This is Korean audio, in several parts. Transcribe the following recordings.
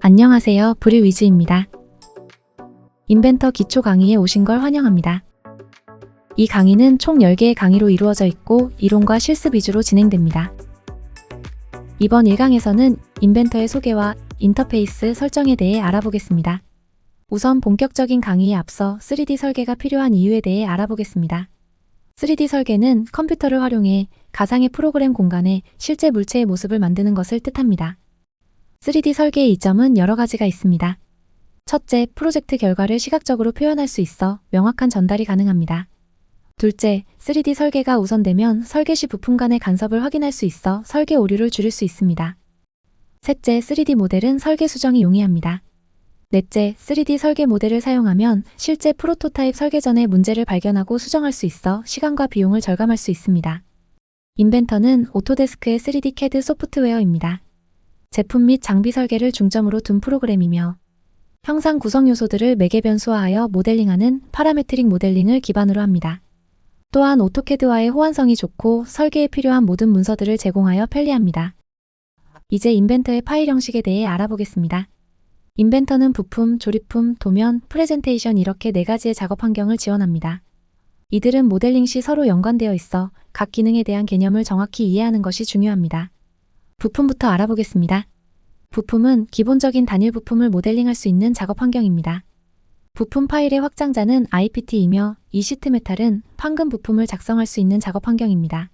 안녕하세요. 브릴 위즈입니다. 인벤터 기초 강의에 오신 걸 환영합니다. 이 강의는 총 10개의 강의로 이루어져 있고 이론과 실습 위주로 진행됩니다. 이번 1강에서는 인벤터의 소개와 인터페이스 설정에 대해 알아보겠습니다. 우선 본격적인 강의에 앞서 3D 설계가 필요한 이유에 대해 알아보겠습니다. 3D 설계는 컴퓨터를 활용해 가상의 프로그램 공간에 실제 물체의 모습을 만드는 것을 뜻합니다. 3D 설계의 이점은 여러 가지가 있습니다. 첫째, 프로젝트 결과를 시각적으로 표현할 수 있어 명확한 전달이 가능합니다. 둘째, 3D 설계가 우선되면 설계 시 부품 간의 간섭을 확인할 수 있어 설계 오류를 줄일 수 있습니다. 셋째, 3D 모델은 설계 수정이 용이합니다. 넷째, 3D 설계 모델을 사용하면 실제 프로토타입 설계 전에 문제를 발견하고 수정할 수 있어 시간과 비용을 절감할 수 있습니다. 인벤터는 오토데스크의 3D CAD 소프트웨어입니다. 제품 및 장비 설계를 중점으로 둔 프로그램이며 형상 구성 요소들을 매개 변수화하여 모델링하는 파라메트릭 모델링을 기반으로 합니다. 또한 오토캐드와의 호환성이 좋고 설계에 필요한 모든 문서들을 제공하여 편리합니다. 이제 인벤터의 파일 형식에 대해 알아보겠습니다. 인벤터는 부품, 조립품, 도면, 프레젠테이션 이렇게 네 가지의 작업 환경을 지원합니다. 이들은 모델링 시 서로 연관되어 있어 각 기능에 대한 개념을 정확히 이해하는 것이 중요합니다. 부품부터 알아보겠습니다. 부품은 기본적인 단일 부품을 모델링할 수 있는 작업 환경입니다. 부품 파일의 확장자는 IPT이며 이 시트 메탈은 판금 부품을 작성할 수 있는 작업 환경입니다.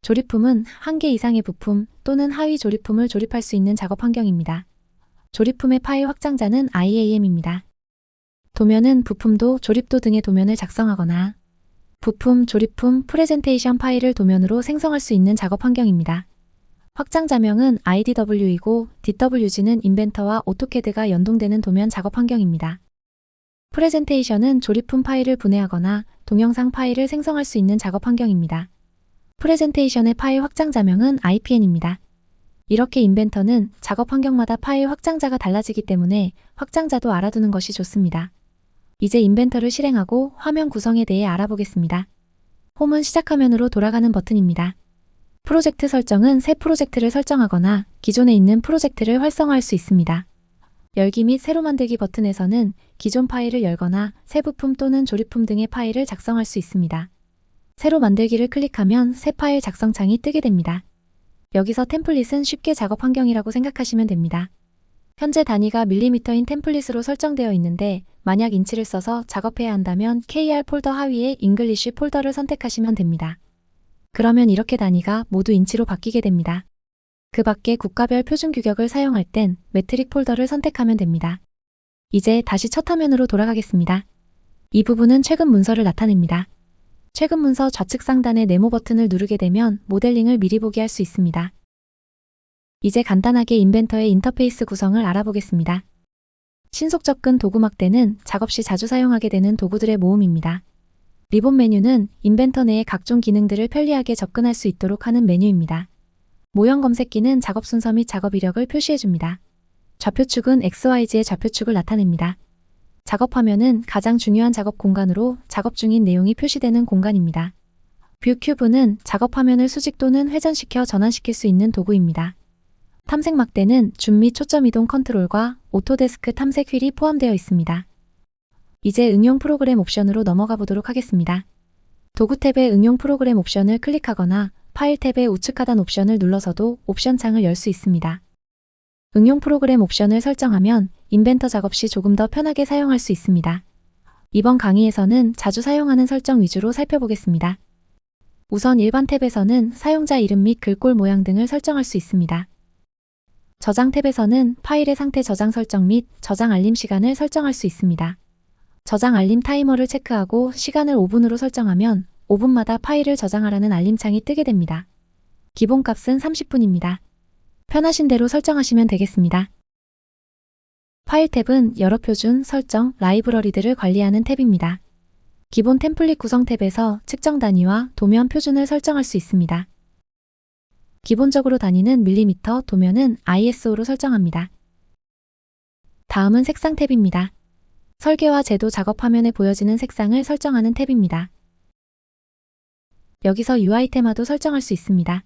조립품은 한 개 이상의 부품 또는 하위 조립품을 조립할 수 있는 작업 환경입니다. 조립품의 파일 확장자는 IAM입니다. 도면은 부품도 조립도 등의 도면을 작성하거나 부품, 조립품, 프레젠테이션 파일을 도면으로 생성할 수 있는 작업 환경입니다. 확장 자명은 IDW이고 DWG는 인벤터와 오토캐드가 연동되는 도면 작업 환경입니다. 프레젠테이션은 조립품 파일을 분해하거나 동영상 파일을 생성할 수 있는 작업 환경입니다. 프레젠테이션의 파일 확장 자명은 IPN입니다. 이렇게 인벤터는 작업 환경마다 파일 확장자가 달라지기 때문에 확장자도 알아두는 것이 좋습니다. 이제 인벤터를 실행하고 화면 구성에 대해 알아보겠습니다. 홈은 시작 화면으로 돌아가는 버튼입니다. 프로젝트 설정은 새 프로젝트를 설정하거나 기존에 있는 프로젝트를 활성화할 수 있습니다. 열기 및 새로 만들기 버튼에서는 기존 파일을 열거나 새 부품 또는 조립품 등의 파일을 작성할 수 있습니다. 새로 만들기를 클릭하면 새 파일 작성 창이 뜨게 됩니다. 여기서 템플릿은 쉽게 작업 환경이라고 생각하시면 됩니다. 현재 단위가 밀리미터인 템플릿으로 설정되어 있는데 만약 인치를 써서 작업해야 한다면 KR 폴더 하위에 잉글리쉬 폴더를 선택하시면 됩니다. 그러면 이렇게 단위가 모두 인치로 바뀌게 됩니다. 그 밖에 국가별 표준 규격을 사용할 땐 메트릭 폴더를 선택하면 됩니다. 이제 다시 첫 화면으로 돌아가겠습니다. 이 부분은 최근 문서를 나타냅니다. 최근 문서 좌측 상단의 네모 버튼을 누르게 되면 모델링을 미리 보기 할 수 있습니다. 이제 간단하게 인벤터의 인터페이스 구성을 알아보겠습니다. 신속 접근 도구 막대는 작업 시 자주 사용하게 되는 도구들의 모음입니다. 리본 메뉴는 인벤터 내의 각종 기능들을 편리하게 접근할 수 있도록 하는 메뉴입니다. 모형 검색기는 작업 순서 및 작업 이력을 표시해줍니다. 좌표축은 XYZ의 좌표축을 나타냅니다. 작업 화면은 가장 중요한 작업 공간으로 작업 중인 내용이 표시되는 공간입니다. 뷰 큐브는 작업 화면을 수직 또는 회전시켜 전환시킬 수 있는 도구입니다. 탐색 막대는 줌 및 초점 이동 컨트롤과 오토데스크 탐색 휠이 포함되어 있습니다. 이제 응용 프로그램 옵션으로 넘어가 보도록 하겠습니다. 도구 탭의 응용 프로그램 옵션을 클릭하거나 파일 탭의 우측 하단 옵션을 눌러서도 옵션 창을 열 수 있습니다. 응용 프로그램 옵션을 설정하면 인벤터 작업 시 조금 더 편하게 사용할 수 있습니다. 이번 강의에서는 자주 사용하는 설정 위주로 살펴보겠습니다. 우선 일반 탭에서는 사용자 이름 및 글꼴 모양 등을 설정할 수 있습니다. 저장 탭에서는 파일의 상태 저장 설정 및 저장 알림 시간을 설정할 수 있습니다. 저장 알림 타이머를 체크하고 시간을 5분으로 설정하면 5분마다 파일을 저장하라는 알림창이 뜨게 됩니다. 기본값은 30분입니다. 편하신 대로 설정하시면 되겠습니다. 파일 탭은 여러 표준, 설정, 라이브러리들을 관리하는 탭입니다. 기본 템플릿 구성 탭에서 측정 단위와 도면 표준을 설정할 수 있습니다. 기본적으로 단위는 밀리미터, 도면은 ISO로 설정합니다. 다음은 색상 탭입니다. 설계와 제도 작업 화면에 보여지는 색상을 설정하는 탭입니다. 여기서 UI 테마도 설정할 수 있습니다.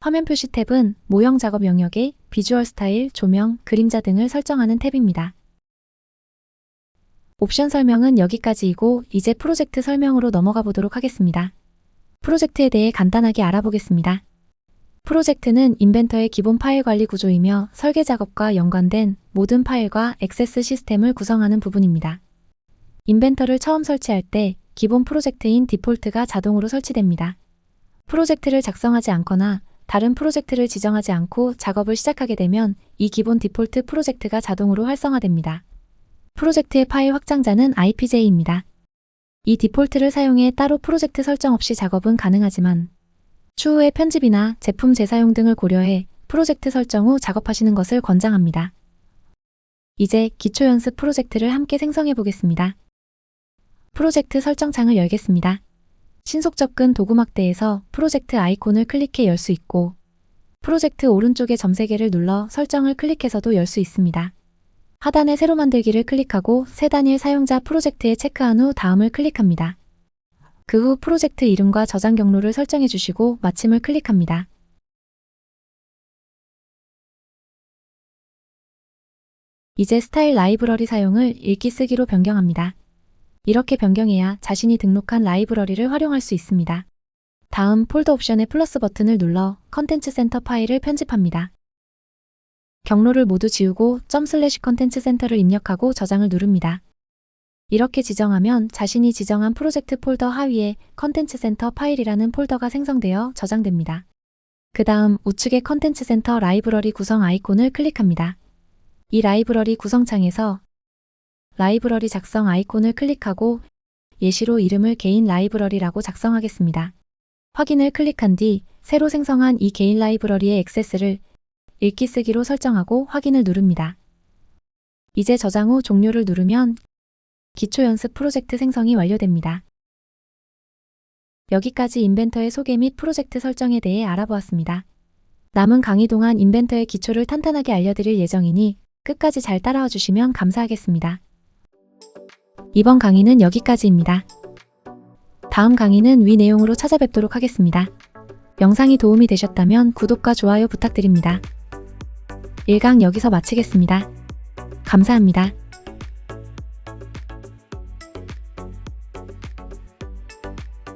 화면 표시 탭은 모형 작업 영역에 비주얼 스타일, 조명, 그림자 등을 설정하는 탭입니다. 옵션 설명은 여기까지이고 이제 프로젝트 설명으로 넘어가 보도록 하겠습니다. 프로젝트에 대해 간단하게 알아보겠습니다. 프로젝트는 인벤터의 기본 파일 관리 구조이며 설계 작업과 연관된 모든 파일과 액세스 시스템을 구성하는 부분입니다. 인벤터를 처음 설치할 때 기본 프로젝트인 디폴트가 자동으로 설치됩니다. 프로젝트를 작성하지 않거나 다른 프로젝트를 지정하지 않고 작업을 시작하게 되면 이 기본 디폴트 프로젝트가 자동으로 활성화됩니다. 프로젝트의 파일 확장자는 IPJ입니다. 이 디폴트를 사용해 따로 프로젝트 설정 없이 작업은 가능하지만 추후에 편집이나 제품 재사용 등을 고려해 프로젝트 설정 후 작업하시는 것을 권장합니다. 이제 기초 연습 프로젝트를 함께 생성해 보겠습니다. 프로젝트 설정창을 열겠습니다. 신속 접근 도구 막대에서 프로젝트 아이콘을 클릭해 열 수 있고 프로젝트 오른쪽의 점 3개를 눌러 설정을 클릭해서도 열 수 있습니다. 하단에 새로 만들기를 클릭하고 새 단일 사용자 프로젝트에 체크한 후 다음을 클릭합니다. 그 후 프로젝트 이름과 저장 경로를 설정해 주시고 마침을 클릭합니다. 이제 스타일 라이브러리 사용을 읽기 쓰기로 변경합니다. 이렇게 변경해야 자신이 등록한 라이브러리를 활용할 수 있습니다. 다음 폴더 옵션의 플러스 버튼을 눌러 컨텐츠 센터 파일을 편집합니다. 경로를 모두 지우고 점 슬래시 컨텐츠 센터를 입력하고 저장을 누릅니다. 이렇게 지정하면 자신이 지정한 프로젝트 폴더 하위에 컨텐츠 센터 파일이라는 폴더가 생성되어 저장됩니다. 그 다음 우측의 컨텐츠 센터 라이브러리 구성 아이콘을 클릭합니다. 이 라이브러리 구성창에서 라이브러리 작성 아이콘을 클릭하고 예시로 이름을 개인 라이브러리라고 작성하겠습니다. 확인을 클릭한 뒤 새로 생성한 이 개인 라이브러리의 액세스를 읽기 쓰기로 설정하고 확인을 누릅니다. 이제 저장 후 종료를 누르면 기초 연습 프로젝트 생성이 완료됩니다. 여기까지 인벤터의 소개 및 프로젝트 설정에 대해 알아보았습니다. 남은 강의 동안 인벤터의 기초를 탄탄하게 알려드릴 예정이니 끝까지 잘 따라와 주시면 감사하겠습니다. 이번 강의는 여기까지입니다. 다음 강의는 위 내용으로 찾아뵙도록 하겠습니다. 영상이 도움이 되셨다면 구독과 좋아요 부탁드립니다. 1강 여기서 마치겠습니다. 감사합니다.